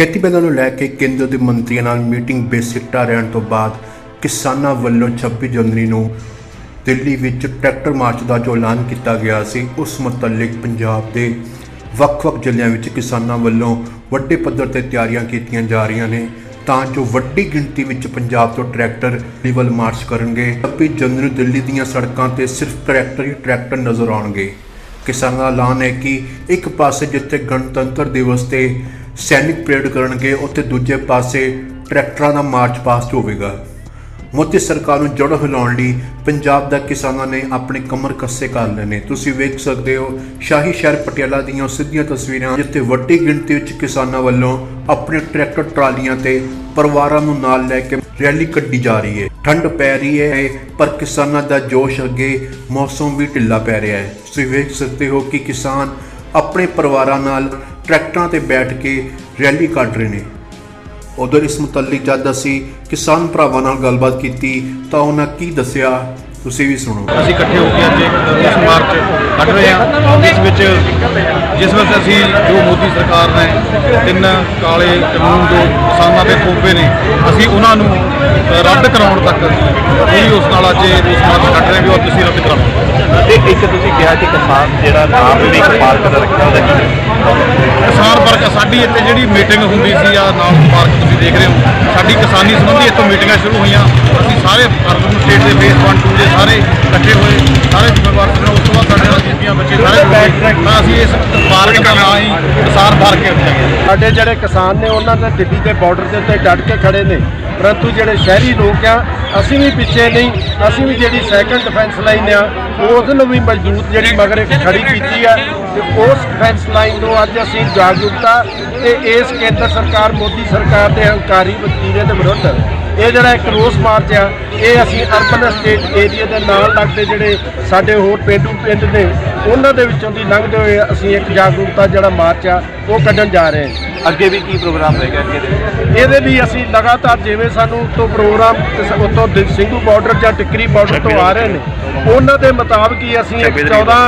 ਖੇਤੀਬਾੜੀ ਨੂੰ ਲੈ ਕੇ ਕੇਂਦਰ ਦੇ ਮੰਤਰੀਆਂ ਨਾਲ ਮੀਟਿੰਗ ਬੇਸਿੱਟਾ ਰਹਿਣ ਤੋਂ ਬਾਅਦ ਕਿਸਾਨਾਂ ਵੱਲੋਂ 26 ਜਨਵਰੀ ਨੂੰ ਦਿੱਲੀ ਵਿੱਚ ਟਰੈਕਟਰ ਮਾਰਚ ਦਾ ਜੋ ਐਲਾਨ ਕੀਤਾ ਗਿਆ ਸੀ, ਉਸ ਮੁਤਲਕ ਪੰਜਾਬ ਦੇ ਵੱਖ-ਵੱਖ ਜ਼ਿਲ੍ਹਿਆਂ ਵਿੱਚ ਕਿਸਾਨਾਂ ਵੱਲੋਂ ਵੱਡੇ ਪੱਧਰ ਤੇ ਤਿਆਰੀਆਂ ਕੀਤੀਆਂ ਜਾ ਰਹੀਆਂ ਨੇ। ਤਾਂ ਜੋ ਵੱਡੀ ਗਿਣਤੀ ਵਿੱਚ ਪੰਜਾਬ ਤੋਂ ਟਰੈਕਟਰ ਲਿਵਲ ਮਾਰਚ ਕਰਨਗੇ 26 ਜਨਵਰੀ ਨੂੰ ਦਿੱਲੀ ਦੀਆਂ ਸੜਕਾਂ ਤੇ ਸਿਰਫ ਟਰੈਕਟਰ ਹੀ ਟਰੈਕਟਰ ਨਜ਼ਰ ਆਉਣਗੇ। ਕਿਸਾਨਾਂ ਦਾ ਐਲਾਨ ਹੈ ਕਿ ਇੱਕ ਪਾਸੇ ਜਿੱਥੇ ਗਣਤੰਤਰ ਦਿਵਸ ਤੇ ਸੈਨਿਕ ਪਰੇਡ ਕਰਨਗੇ, ਉੱਥੇ ਦੂਜੇ ਪਾਸੇ ਟਰੈਕਟਰਾਂ ਦਾ ਮਾਰਚ ਪਾਸਟ ਹੋਵੇਗਾ। ਮੋਦੀ ਸਰਕਾਰ ਨੂੰ ਜੜ ਹਿਲਾਉਣ ਲਈ ਪੰਜਾਬ ਦਾ ਕਿਸਾਨਾਂ ਨੇ ਆਪਣੇ ਕਮਰ ਕੱਸੇ ਕਰ ਲਏ ਤੁਸੀਂ ਵੇਖ ਸਕਦੇ ਹੋ, ਸ਼ਾਹੀ ਸ਼ਹਿਰ ਪਟਿਆਲਾ ਦੀਆਂ ਸਿੱਧੀਆਂ ਤਸਵੀਰਾਂ, ਜਿੱਥੇ ਵੱਡੀ ਗਿਣਤੀ ਵਿੱਚ ਕਿਸਾਨਾਂ ਵੱਲੋਂ ਆਪਣੇ ਟਰੈਕਟਰ ਟਰਾਲੀਆਂ ਤੇ ਪਰਿਵਾਰਾਂ ਨੂੰ ਨਾਲ ਲੈ ਕੇ ਰੈਲੀ ਕੱਢੀ ਜਾ ਰਹੀ ਹੈ। ਠੰਡ ਪੈ ਰਹੀ ਹੈ, ਪਰ ਕਿਸਾਨਾਂ ਦਾ ਜੋਸ਼ ਅੱਗੇ, ਮੌਸਮ ਵੀ ਢਿੱਲਾ ਪੈ ਰਿਹਾ ਹੈ। ਤੁਸੀਂ ਵੇਖ ਸਕਦੇ ਹੋ ਕਿ ਕਿਸਾਨ ਆਪਣੇ ਪਰਿਵਾਰਾਂ ਨਾਲ ਟਰੈਕਟਰਾਂ ਤੇ ਬੈਠ ਕੇ ਰੈਲੀ ਕੱਢ ਰਹੇ ਨੇ। ਉਧਰ ਇਸ ਮੁਤਲਕ ਜਦ ਅਸੀਂ ਕਿਸਾਨ ਭਰਾਵਾਂ ਨਾਲ ਗੱਲਬਾਤ ਕੀਤੀ ਤਾਂ ਉਹਨਾਂ ਕੀ ਦੱਸਿਆ, ਤੁਸੀਂ ਵੀ ਸੁਣੋ। ਅਸੀਂ ਇਕੱਠੇ ਹੋ ਕੇ ਅੱਜ ਇੱਕ ਇਸ ਮਾਰਚ ਕੱਢ ਰਹੇ ਹਾਂ। ਇਸ ਵਿੱਚ ਜਿਸ ਵਿੱਚ ਅਸੀਂ ਜੋ ਮੋਦੀ ਸਰਕਾਰ ਨੇ ਤਿੰਨ ਕਾਲੇ ਕਾਨੂੰਨ ਜੋ ਕਿਸਾਨਾਂ ਦੇ ਥੋਪੇ ਨੇ, ਅਸੀਂ ਉਹਨਾਂ ਨੂੰ ਰੱਦ ਕਰਾਉਣ ਤੱਕ ਪੂਰੀ ਉਸ ਨਾਲ ਅੱਜ ਇਹ ਇਸ ਮਾਰਚ ਕੱਢ ਰਹੇ ਹਾਂ ਵੀ ਉਹ ਤੁਸੀਂ ਰੱਦ ਕਰਾਓ ਤੇ ਇੱਕ ਤੁਸੀਂ ਕਿਹਾ ਕਿ ਕਿਸਾਨ ਜਿਹੜਾ ਨਾਮ ਵੀ ਇੱਕ ਪਾਰਕ ਦਾ ਰੱਖਿਆ ਉਹਦਾ ਕੀ ਕਿਸਾਨ ਵਰਗ ਸਾਡੀ ਇੱਥੇ ਜਿਹੜੀ ਮੀਟਿੰਗ ਹੁੰਦੀ ਸੀ ਆ ਨਾਲ ਪਾਰਕ ਤੁਸੀਂ ਦੇਖ ਰਹੇ ਹੋ ਸਾਡੀ ਕਿਸਾਨੀ ਸੰਬੰਧੀ ਇੱਥੋਂ ਮੀਟਿੰਗਾਂ ਸ਼ੁਰੂ ਹੋਈਆਂ। ਅਸੀਂ ਸਾਰੇ ਅਰਬਨ ਸਟੇਟ ਦੇ ਫੇਸ 1 2 ਦੇ ਸਾਰੇ ਇਕੱਠੇ ਹੋਏ ਸਾਰੇ ਜ਼ਿੰਮੇਵਾਰ ਸਨ ਉਸ ਤੋਂ ਬਾਅਦ ਸਾਡੇ ਨਾਲ ਬੀਬੀਆਂ ਬੱਚੇ ਸਾਰੇ ਤਾਂ ਅਸੀਂ ਇਸ ਪਾਰਕ ਦਾ ਨਾਂ ਹੀ ਕਿਸਾਨ ਪਾਰਕ ਰੱਖਿਆ ਸਾਡੇ ਜਿਹੜੇ ਕਿਸਾਨ ਨੇ ਉਹਨਾਂ ਨੇ ਦਿੱਲੀ ਦੇ ਬਾਰਡਰ ਦੇ ਉੱਤੇ ਡਟ ਕੇ ਖੜੇ ਨੇ। ਪਰੰਤੂ ਜਿਹੜੇ ਸ਼ਹਿਰੀ ਲੋਕ ਆ, ਅਸੀਂ ਵੀ ਪਿੱਛੇ ਨਹੀਂ, ਅਸੀਂ ਵੀ ਜਿਹੜੀ ਸੈਕੰਡ ਡਿਫੈਂਸ ਲਾਈਨ ਆ, ਉਸ ਨੂੰ ਵੀ ਮਜ਼ਬੂਤ ਜਿਹੜੀ ਮਗਰ ਇੱਕ ਖੜੀ ਕੀਤੀ ਆ ਤੇ ਉਸ ਡਿਫੈਂਸ ਲਾਈਨ ਨੂੰ ਅੱਜ ਅਸੀਂ ਜਾਗਰੂਕਤਾ ਤੇ ਇਸ ਕੇਂਦਰ ਸਰਕਾਰ, ਮੋਦੀ ਸਰਕਾਰ ਦੇ ਹੰਕਾਰੀ ਵਤੀਰੇ ਦੇ ਵਿਰੁੱਧ ਇਹ ਜਿਹੜਾ ਇੱਕ ਰੋਸ ਮਾਰਚ ਆ, ਇਹ ਅਸੀਂ ਅਰਬਨ ਸਟੇਟ ਏਰੀਆ ਦੇ ਨਾਲ ਲੱਗਦੇ ਜਿਹੜੇ ਸਾਡੇ ਹੋਰ ਪਿੰਡੂ ਪਿੰਡ ਨੇ, ਉਹਨਾਂ ਦੇ ਵਿੱਚੋਂ ਦੀ ਲੰਘਦੇ ਹੋਏ ਅਸੀਂ ਇੱਕ ਜਾਗਰੂਕਤਾ ਜਿਹੜਾ ਮਾਰਚ ਆ, ਉਹ ਕੱਢਣ ਜਾ ਰਹੇ ਹਾਂ। ਅੱਗੇ ਵੀ ਕੀ ਪ੍ਰੋਗਰਾਮ ਰਹੇਗਾ ਅੱਗੇ ਦੇ ਇਹਦੇ ਲਈ ਅਸੀਂ ਲਗਾਤਾਰ ਜਿਵੇਂ ਸਾਨੂੰ ਤੋਂ ਪ੍ਰੋਗਰਾਮ ਦਿ- ਸਿੰਘੂ ਬਾਰਡਰ ਜਾਂ ਟਿੱਕਰੀ ਬਾਰਡਰ ਤੋਂ ਆ ਰਹੇ ਨੇ ਉਹਨਾਂ ਦੇ ਮੁਤਾਬਕ ਹੀ ਅਸੀਂ ਇੱਕ 14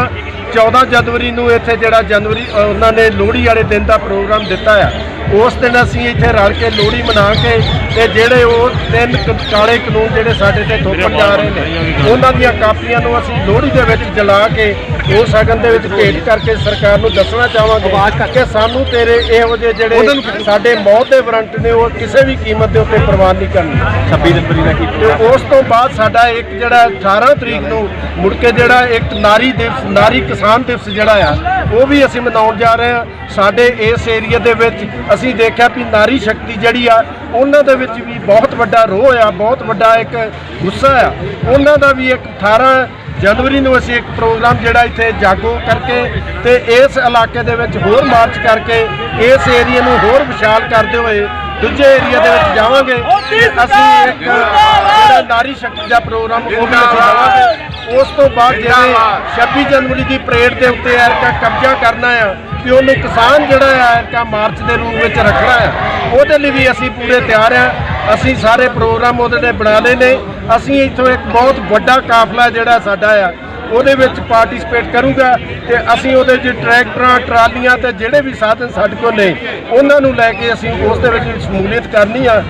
14 ਜਨਵਰੀ ਨੂੰ ਇੱਥੇ ਜਿਹੜਾ ਜਨਵਰੀ ਅ, ਉਹਨਾਂ ਨੇ ਲੋਹੜੀ ਵਾਲੇ ਦਿਨ ਦਾ ਪ੍ਰੋਗਰਾਮ ਦਿੱਤਾ ਆ। ਉਸ ਦਿਨ ਅਸੀਂ ਇੱਥੇ ਰਲ ਕੇ ਲੋਹੜੀ ਮਨਾ ਕੇ ਤੇ ਜਿਹੜੇ ਉਹ ਤਿੰਨ ਕ- ਕਾਲੇ ਕਾਨੂੰਨ ਜਿਹੜੇ ਸਾਡੇ ਤੇ ਥੋਪਣ ਜਾ ਰਹੇ ਨੇ ਉਹਨਾਂ ਦੀਆਂ ਕਾਪੀਆਂ ਨੂੰ ਅਸੀਂ ਲੋਹੜੀ ਦੇ ਵਿੱਚ ਜਲਾ ਕੇ ਉਹ ਸਗਨ ਦੇ ਵਿੱਚ ਭੇਟ ਕਰਕੇ ਸਰਕਾਰ ਨੂੰ ਦੱਸਣਾ ਚਾਹਾਂਗੇ ਕਿ ਸਾਨੂੰ ਤੇਰੇ ਇਹੋ ਜਿਹੇ ਜਿਹੜੇ ਸਾਡੇ ਮੌਤ ਦੇ ਵਾਰੰਟ ਨੇ ਉਹ ਕਿਸੇ ਵੀ ਕੀਮਤ ਦੇ ਉੱਤੇ ਪ੍ਰਵਾਨ ਨਹੀਂ ਕਰਨੀ 26 ਜਨਵਰੀ ਦਾ ਕੀ ਤੇ ਉਸ ਤੋਂ ਬਾਅਦ ਸਾਡਾ ਇੱਕ ਜਿਹੜਾ 18 ਤਰੀਕ ਨੂੰ ਮੁੜ ਕੇ ਜਿਹੜਾ ਇੱਕ ਨਾਰੀ ਦਿਵਸ ਨਾਰੀ ਕਿਸਾਨ ਦਿਵਸ ਜਿਹੜਾ ਆ ਉਹ ਵੀ ਅਸੀਂ ਮਨਾਉਣ ਜਾ ਰਹੇ ਹਾਂ। ਸਾਡੇ ਇਸ ਏਰੀਆ ਦੇ ਵਿੱਚ ਅਸੀਂ ਦੇਖਿਆ ਵੀ ਨਾਰੀ ਸ਼ਕਤੀ ਜਿਹੜੀ ਆ ਉਹਨਾਂ ਦੇ ਵਿੱਚ ਵੀ ਬਹੁਤ ਵੱਡਾ ਰੋਹ ਆ, ਬਹੁਤ ਵੱਡਾ ਇੱਕ ਗੁੱਸਾ ਆ। ਉਹਨਾਂ ਦਾ ਵੀ ਇੱਕ 18 ਜਨਵਰੀ ਨੂੰ ਅਸੀਂ ਇੱਕ ਪ੍ਰੋਗਰਾਮ ਜਿਹੜਾ ਇੱਥੇ ਜਾਗੋ ਕਰਕੇ ਤੇ ਇਸ ਇਲਾਕੇ ਦੇ ਵਿੱਚ ਹੋਰ ਮਾਰਚ ਕਰਕੇ ਇਸ ਏਰੀਆ ਨੂੰ ਹੋਰ ਵਿਸ਼ਾਲ ਕਰਦੇ ਹੋਏ ਦੂਜੇ ਏਰੀਆ ਦੇ ਵਿੱਚ ਜਾਵਾਂਗੇ। ਅਸੀਂ ਇੱਕ ਜਿਹੜਾ ਨਾਰੀ ਸ਼ਕਤੀ ਦਾ ਪ੍ਰੋਗਰਾਮ ਉਹ ਵੀ ਅਸੀਂ ਲਵਾਂਗੇ ਉਸ ਤੋਂ ਬਾਅਦ ਜਿਹੜੇ 26 ਜਨਵਰੀ ਦੀ ਪਰੇਡ ਦੇ ਉੱਤੇ ਐਰਕਾ ਕਬਜ਼ਾ ਕਰਨਾ ਆ ਕਿ ਉਹਨੂੰ ਕਿਸਾਨ ਜਿਹੜਾ ਆ ਐਰਕਾ ਮਾਰਚ ਦੇ ਰੂਪ ਵਿੱਚ ਰੱਖਣਾ ਆ, ਉਹਦੇ ਲਈ ਵੀ ਅਸੀਂ ਪੂਰੇ ਤਿਆਰ ਆ। ਅਸੀਂ ਸਾਰੇ ਪ੍ਰੋਗਰਾਮ ਉਹਦੇ ਨੇ ਬਣਾ ਲਏ ਨੇ। ਅਸੀਂ ਇੱਥੋਂ ਇੱਕ ਬਹੁਤ ਵੱਡਾ ਕਾਫਲਾ ਜਿਹੜਾ ਸਾਡਾ ਆ, ਉਹਦੇ ਵਿੱਚ ਪਾਰਟਿਸਿਪੇਟ ਕਰੂਗਾ ਤੇ ਅਸੀਂ ਉਹਦੇ 'ਚ ਟਰੈਕਟਰਾਂ, ਟਰਾਲੀਆਂ ਤੇ ਜਿਹੜੇ ਵੀ ਸਾਧਨ ਸਾਡੇ ਕੋਲ ਨੇ, ਉਹਨਾਂ ਨੂੰ ਲੈ ਕੇ ਅਸੀਂ ਉਸ ਦੇ ਵਿੱਚ ਸ਼ਮੂਲੀਅਤ ਕਰਨੀ ਆ।